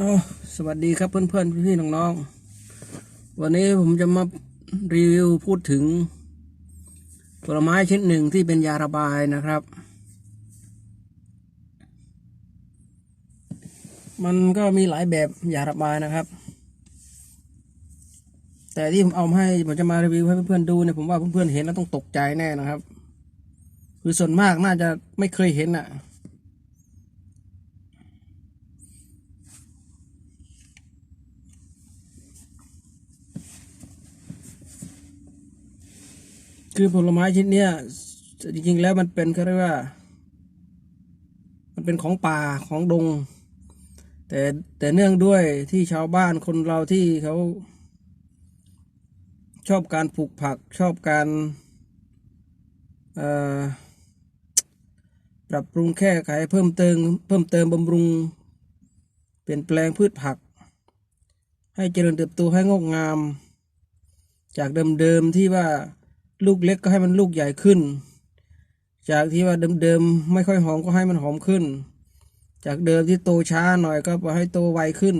เอาสวัสดีครับเพื่อนๆพี่ๆน้องๆวันนี้ผมจะมารีวิวพูดถึงผลไม้ชนิดหนึ่งที่เป็นยาระบายนะครับ มันก็มีหลายแบบยาระบายนะครับ แต่ที่ผมเอามาให้ผมจะมารีวิวให้เพื่อนๆดูเนี่ยผมว่าเพื่อนๆเห็นแล้วต้องตกใจแน่นะครับ คือส่วนมากน่าจะไม่เคยเห็นอะ คือผลไม้ชนิดเนี้ยจริงๆแล้วมันเป็นเขาเรียกว่า มันเป็นของป่าของดง แต่แต่เนื่องด้วยที่ชาวบ้านคนเราที่เขา ชอบการปลูกผักชอบการปรับปรุงแก้ไขเพิ่มเติมเพิ่มเติมบำรุง เปลี่ยนแปลงพืชผัก ให้เจริญเติบโตให้งอกงาม จากเดิมๆที่ว่า ลูกเล็กก็ให้มันลูกใหญ่ขึ้น จากที่ว่าเดิมๆไม่ค่อยหอมก็ให้มันหอมขึ้น จากเดิมที่โตช้าหน่อยก็ให้โตไวขึ้น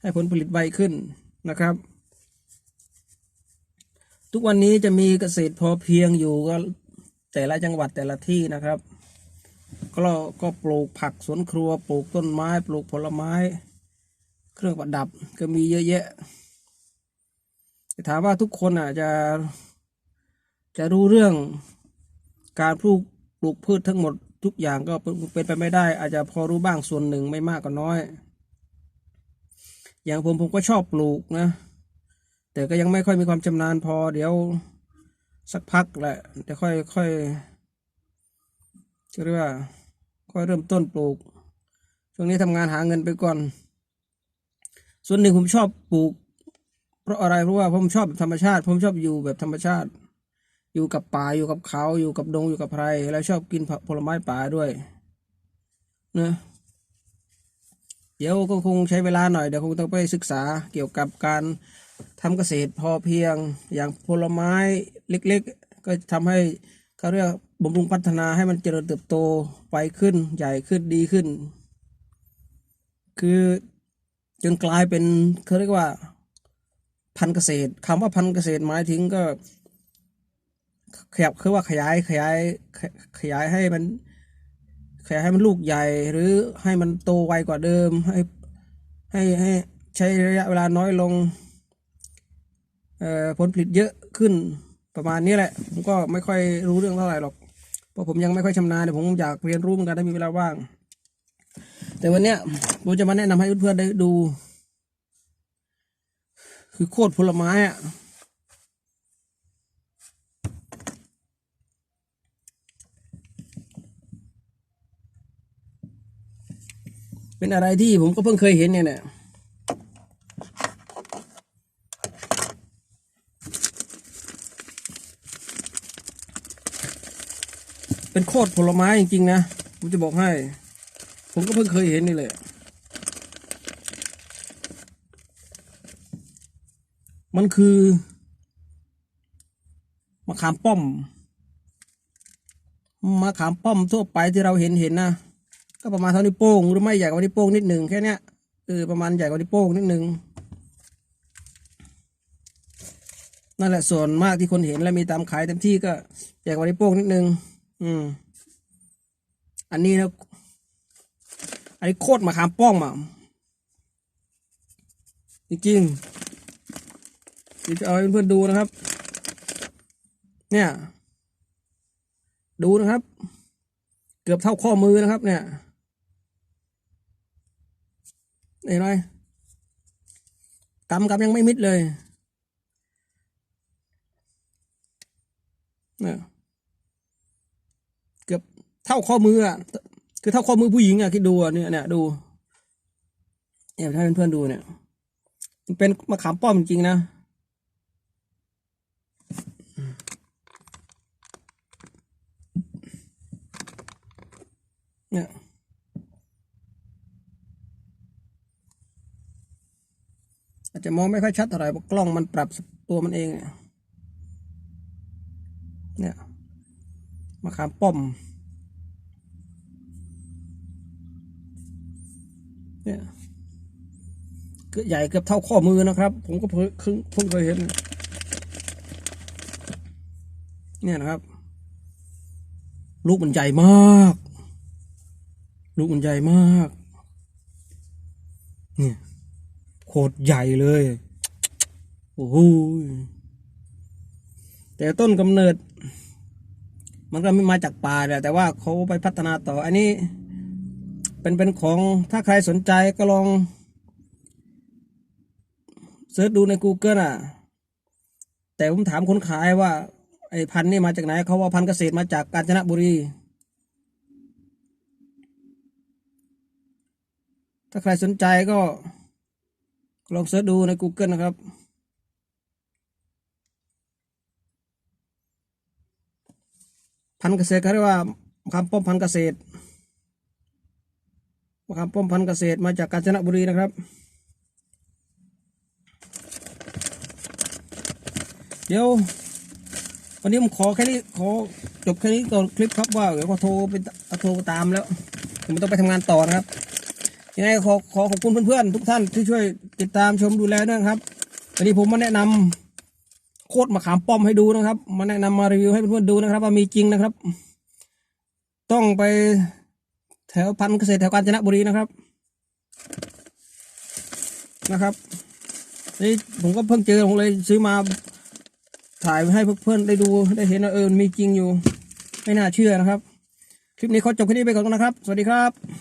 ให้ผลผลิตไวขึ้นนะครับ ทุกวันนี้จะมีเกษตรพอเพียงอยู่ก็แต่ละจังหวัดแต่ละที่นะครับ ก็ก็ปลูกผักสวนครัวปลูกต้นไม้ ปลูกผลไม้ เครื่องประดับก็มีเยอะแยะถามว่าทุกคนอะจะ จะรู้เรื่องการปลูกปลูกพืชทั้งหมดทุกอย่างก็เป็นไปไม่ได้ อาจจะพอรู้บ้างส่วนหนึ่งไม่มากก็น้อย อย่างผมผมก็ชอบปลูกนะ แต่ก็ยังไม่ค่อยมีความชำนาญพอเดี๋ยวสักพักแหละจะค่อยค่อยเรียกว่าค่อยเริ่มต้นปลูก ช่วงนี้ทำงานหาเงินไปก่อน ส่วนหนึ่งผมชอบปลูก เพราะอะไรเพราะว่าผมชอบธรรมชาติ ผมชอบอยู่แบบธรรมชาติ อยู่กับป่าอยู่กับเขาอยู่กับดงอยู่กับไพรแล้วชอบกินผักผลไม้ป่าด้วยนะเดี๋ยวก็คงใช้เวลาหน่อยเดี๋ยวคงต้องไปศึกษาเกี่ยวกับการทำเกษตรพอเพียงอย่างผลไม้เล็กๆ ก็ทำให้เขาเรียกบำรุงพัฒนาให้มันเจริญเติบโตไปขึ้นใหญ่ขึ้นดีขึ้น คือจนกลายเป็นเขาเรียกว่าพันเกษตรคำว่าพันเกษตรหมายถึงก็ ขยับคือว่าขยายขยายขยายให้มัน ขยายให้มันลูกใหญ่ หรือให้มันโตไวกว่าเดิม ให้ให้ให้ใช้ระยะเวลาน้อยลงเอ่อผลผลิตเยอะขึ้นประมาณนี้แหละ ผมก็ไม่ค่อยรู้เรื่องเท่าไหร่หรอกเพราะผมยังไม่ค่อยชำนาญเดี๋ยวผมอยากเรียนรู้เหมือนกันถ้ามีเวลาว่าง แต่วันเนี้ยผมจะมาแนะนำให้เพื่อนๆได้ดู คือโคตรผลไม้อะ เป็นอะไรที่ผมก็เพิ่งเคยเห็นเนี่ยนี่ยเป็นโคตรผลไม้จริงๆนะ ผมจะบอกให้ ผมก็เพิ่งเคยเห็นนี่แหละ มันคือมะขามป้อมมะขามป้อมทั่วไปที่เราเห็นเห็นนะ ก็ประมาณเท่านิ้วโป้งหรือไม่ใหญ่กว่านิ้วโป้งนิดหนึ่งแค่เนี้ยเออประมาณใหญ่กว่านิ้วโป้งนิดหนึ่งนั่นแหละส่วนมากที่คนเห็นและมีตามขายเต็มที่ก็ใหญ่กว่านิ้วโป้งนิดหนึ่งอืม อันนี้นะอันนี้โคตรมะขามป้องมอะจริงๆเดี๋ยวจะเอาให้เพื่อนๆดูนะครับ เนี่ย ดูนะครับ เกือบเท่าข้อมือนะครับ เนี่ย เห็นไหมกำกำยังไม่มิดเลยเนี่ยเกือบเท่าข้อมืออะคือเท่าข้อมือผู้หญิงอะคิดดูเนี่ยเนี่ยดูเนี่ยให้เพื่อนๆดูเนี่ย มันเป็นมะขามป้อมจริงๆนะเนี่ยอา จะมองไม่ค่อยชัดเท่าไหร่เพราะกล้องมันปรับตัวมันเองเนี่ยมะขามป้อม เนี่ยเกือบใหญ่เกือบเท่าข้อมือนะครับ ผมก็เพิ่งเคยเห็น เนี่ยนะครับ ลูกมันใหญ่มาก ลูกมันใหญ่มาก เนี่ย โคตรใหญ่เลย โอ้โหแต่ต้นกำเนิด มันก็ไม่มาจากป่าแหละแต่ว่าเขาไปพัฒนาต่อ อันนี้ เป็นเป็นของถ้าใครสนใจก็ลองเสิร์ชดูใน Google อะ แต่ผมถามคนขายว่า ไอ้พันธุ์นี่มาจากไหน เขาว่าพันธุ์เกษตรมาจากกาญจนบุรี ถ้าใครสนใจก็ ลองเสิร์ชดูใน Google นะครับ พันเกษตรเขาเรียกว่ามะขามป้อมพันเกษตรมะขามป้อมพันเกษตรมาจากกาญจนบุรีนะครับ เดี๋ยว วันนี้ผมขอแค่นี้ขอจบแค่นี้ก่อนคลิปครับว่าเดี๋ยวก็โทรไปโทรตามแล้ว ผมต้องไปทำงานต่อนะครับ ยังไงขอขอขอบคุณเพื่อนๆทุกท่านที่ช่วยติดตามชมดูแลด้วยครับวันนี้ผมมาแนะนำโคตรมะขามป้อมให้ดูนะครับ มาแนะนำมารีวิวให้เพื่อนๆดูนะครับ ว่ามีจริงนะครับ ต้องไปแถวพันเกษตรแถวกาญจนบุรีนะครับนะครับนี่ผมก็เพิ่งเจอผมเลยซื้อมาถ่ายให้เพื่อนๆได้ดูได้เห็นว่าเออมีจริงอยู่ ไม่น่าเชื่อนะครับ คลิปนี้ขอจบแค่นี้ไปก่อนนะครับ สวัสดีครับ